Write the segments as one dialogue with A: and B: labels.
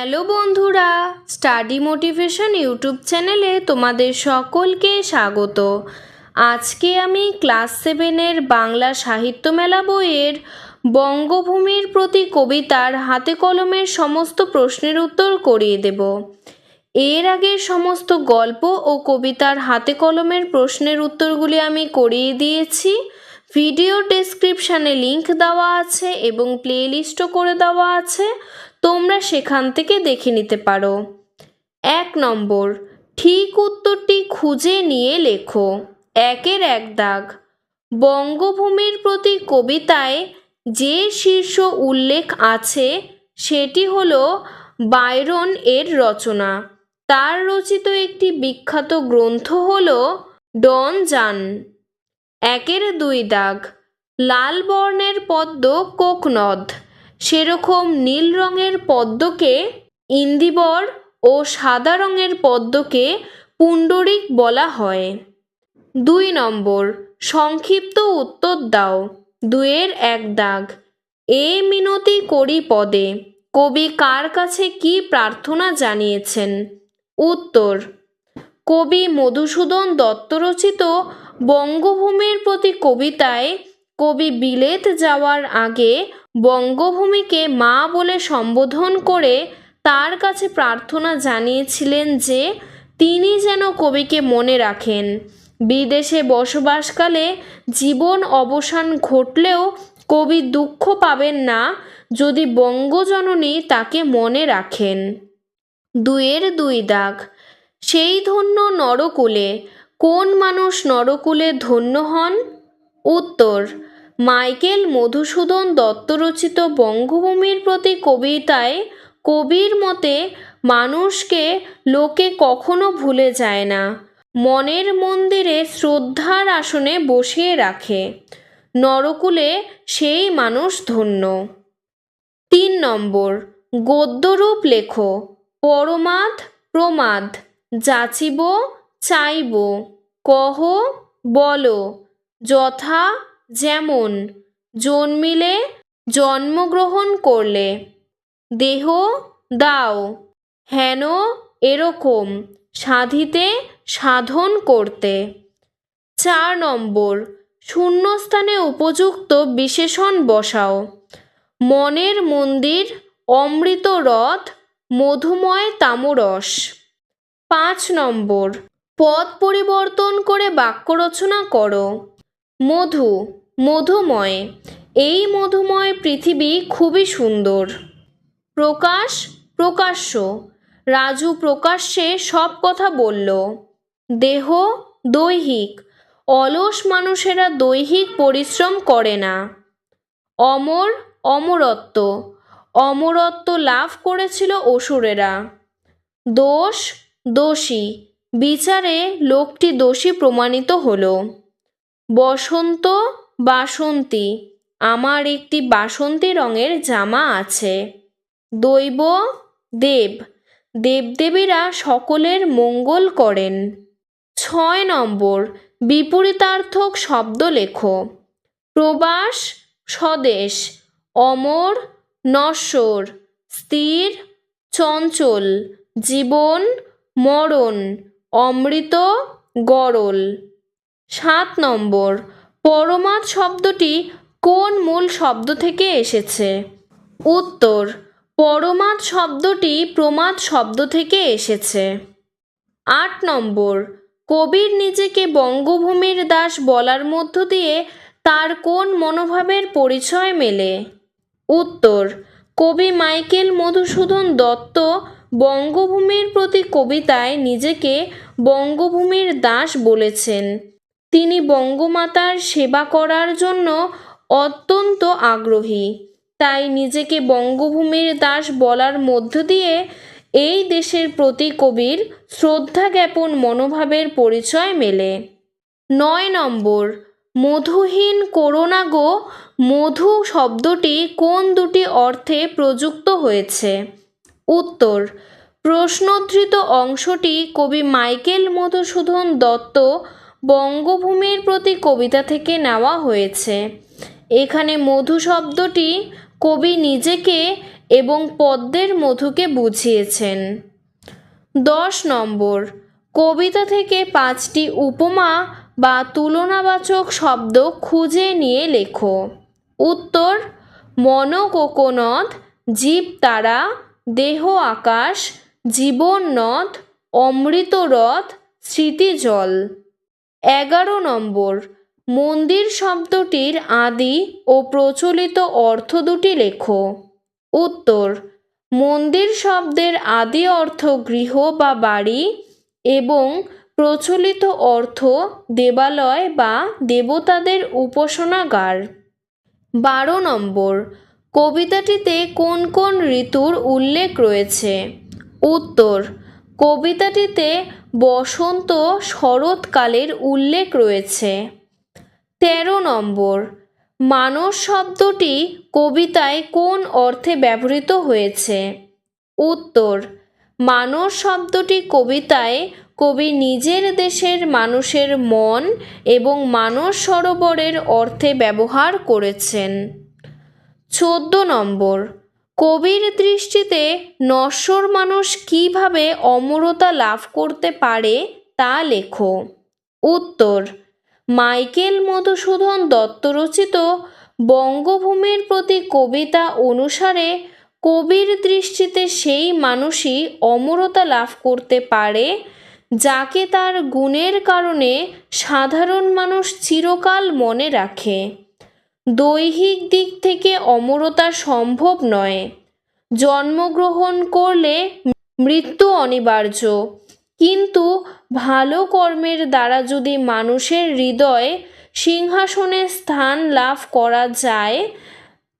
A: Hello বন্ধুরা, study motivation YouTube চ্যানেলে তোমাদের সকলকে স্বাগত। আজকে আমি ক্লাস সেভেনের বাংলা সাহিত্য মেলা বইয়ের বঙ্গভূমির প্রতি কবিতার হাতে কলমের সমস্ত প্রশ্নের উত্তর করিয়ে দেব। এর আগের সমস্ত গল্প ও কবিতার হাতে কলমের প্রশ্নের উত্তরগুলি আমি করিয়ে দিয়েছি। ভিডিও ডেসক্রিপশানে লিংক দেওয়া আছে এবং প্লেলিস্টও করে দেওয়া আছে। তোমরা সেখান থেকে দেখে নিতে পারো। এক নম্বর, ঠিক উত্তরটি খুঁজে নিয়ে লেখো। একের এক দাগ। বঙ্গভূমির প্রতি কবিতায় যে শীর্ষ উল্লেখ আছে, সেটি হল বাইরন এর রচনা। তার রচিত একটি বিখ্যাত গ্রন্থ হল ডন জান। একের দুই দাগ। লাল বর্ণের পদ্ম কোকনদ। সেরকম নীল রঙের পদ্মকে ইন্দিবর ও সাদা রঙের পদ্মকে পুণ্ডরিক বলা হয়। দুই নম্বর, সংক্ষিপ্ত উত্তর দাও। দুয়ের এক দাগ। এ মিনতি করি পদে। কবি কার কাছে কি প্রার্থনা জানিয়েছেন? উত্তর, কবি মধুসূদন দত্ত রচিত বঙ্গভূমির প্রতি কবিতায় কবি বিলেত যাওয়ার আগে বঙ্গভূমিকে মা বলে সম্বোধন করে তার কাছে প্রার্থনা জানিয়েছিলেন যে তিনি যেন কবিকে মনে রাখেন। বিদেশে বসবাসকালে জীবন অবসান ঘটলেও কবি দুঃখ পাবেন না যদি বঙ্গজননী তাকে মনে রাখেন। দুয়ের দুই দাগ। সেই ধন্য নরকুলে। কোন মানুষ নরকুলে ধন্য হন? উত্তর মাইকেল মধুসূদন দত্ত রচিত বঙ্গভূমির প্রতি কবিতায় কবির মতে মানুষকে লোকে কখনো ভুলে যায় না। মনের মন্দিরে শ্রদ্ধার আসনে বসিয়ে রাখে। নরকুলে সেই মানুষ ধন্য। তিন নম্বর, গদ্যরূপ লেখো। পরমাদ, প্রমাদ, যাচিব, চাইব। কহ, বলো। যথা যেমন, জন্মিলে জন্মগ্রহণ করলে, দেহ দাও, হেন এরকম সাধিতে সাধন করতে। চার নম্বর, শূন্যস্থানে উপযুক্ত বিশেষণ বসাও। মনের মন্দির, অমৃত রথ, মধুময় তামরস। পাঁচ নম্বর, পদ পরিবর্তন করে বাক্য রচনা করো। মধু মধুময়। এই মধুময় পৃথিবী খুবই সুন্দর। প্রকাশ প্রকাশ্য। রাজু প্রকাশ্যে সব কথা বলল। দেহ দৈহিক। অলস মানুষেরা দৈহিক পরিশ্রম করে না। অমর অমরত্ব। অমরত্ব লাভ করেছিল অসুরেরা। দোষ দোষী। বিচারে লোকটি দোষী প্রমাণিত হলো। বসন্ত বাসন্তী, আমার একটি বাসন্তী রঙের জামা আছে। দৈব দেব, দেবদেবীরা সকলের মঙ্গল করেন। ছয় নম্বর, বিপরীতার্থক শব্দ লেখো। প্রবাস, স্বদেশ, অমর, নশ্বর, স্থির, চঞ্চল, জীবন, মরণ, অমৃত, গরল। সাত নম্বর পরমাদ শব্দটি কোন মূল শব্দ থেকে এসেছে? উত্তর, পরমাদ শব্দটি প্রমাদ শব্দ থেকে এসেছে। আট নম্বর, কবির নিজেকে বঙ্গভূমির দাস বলার মধ্য দিয়ে তার কোন মনোভাবের পরিচয় মেলে? উত্তর, কবি মাইকেল মধুসূদন দত্ত বঙ্গভূমির প্রতি কবিতায় নিজেকে বঙ্গভূমির দাস বলেছেন। তিনি বঙ্গমাতার সেবা করার জন্য অত্যন্ত আগ্রহী। তাই নিজেকে বঙ্গভূমির দাস বলার মধ্য দিয়ে এই দেশের প্রতি কবির শ্রদ্ধা জ্ঞাপন মনোভাবের পরিচয় মেলে। নয় নম্বর, মধুহীন করোনা গো, মধু শব্দটি কোন দুটি অর্থে প্রযুক্ত হয়েছে? উত্তর, প্রশ্নোদ্ধৃত অংশটি কবি মাইকেল মধুসূদন দত্ত বঙ্গভূমির প্রতি কবিতা থেকে নেওয়া হয়েছে। এখানে মধু শব্দটি কবি নিজেকে এবং পদ্মের মধুকে বুঝিয়েছেন। দশ নম্বর, কবিতা থেকে পাঁচটি উপমা বা তুলনাবাচক শব্দ খুঁজে নিয়ে লেখো। উত্তর মন কোকোনদ জীব তারা দেহ আকাশ জীবন নদ অমৃত রথ স্মৃতিজল। এগারো নম্বর। মন্দির শব্দটির আদি ও প্রচলিত অর্থ দুটি লেখো। উত্তর, মন্দির শব্দের আদি অর্থ গৃহ বা বাড়ি এবং প্রচলিত অর্থ দেবালয় বা দেবতাদের উপাসনাগার। বারো নম্বর, কবিতাটিতে কোন কোন ঋতুর উল্লেখ রয়েছে? উত্তর কবিতাটিতে বসন্ত শরৎকালের উল্লেখ রয়েছে। তেরো নম্বর, মানস শব্দটি কবিতায় কোন অর্থে ব্যবহৃত হয়েছে? উত্তর, মানস শব্দটি কবিতায় কবি নিজের দেশের মানুষের মন এবং মানস সরোবরের অর্থে ব্যবহার করেছেন। চোদ্দ নম্বর কবির দৃষ্টিতে নশ্বর মানুষ কীভাবে অমরতা লাভ করতে পারে তা লেখো। উত্তর, মাইকেল মধুসূদন দত্ত রচিত বঙ্গভূমির প্রতি কবিতা অনুসারে কবির দৃষ্টিতে সেই মানুষই অমরতা লাভ করতে পারে, যাকে তার গুণের কারণে সাধারণ মানুষ চিরকাল মনে রাখে। দৈহিক দিক থেকে অমরতা সম্ভব নয়। জন্মগ্রহণ করলে মৃত্যু অনিবার্য। কিন্তু ভালো কর্মের দ্বারা যদি মানুষের হৃদয়ে সিংহাসনে স্থান লাভ করা যায়,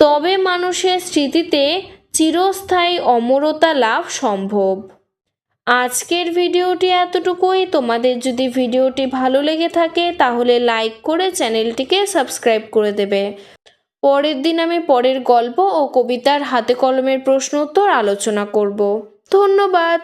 A: তবে মানুষের স্মৃতিতে চিরস্থায়ী অমরতা লাভ সম্ভব। আজকের ভিডিওটি এতটুকুই। তোমাদের যদি ভিডিওটি ভালো লেগে থাকে, তাহলে লাইক করে চ্যানেলটিকে সাবস্ক্রাইব করে দেবে। পরের দিন আমি পরের গল্প ও কবিতার হাতে কলমের প্রশ্ন উত্তর আলোচনা করব। ধন্যবাদ।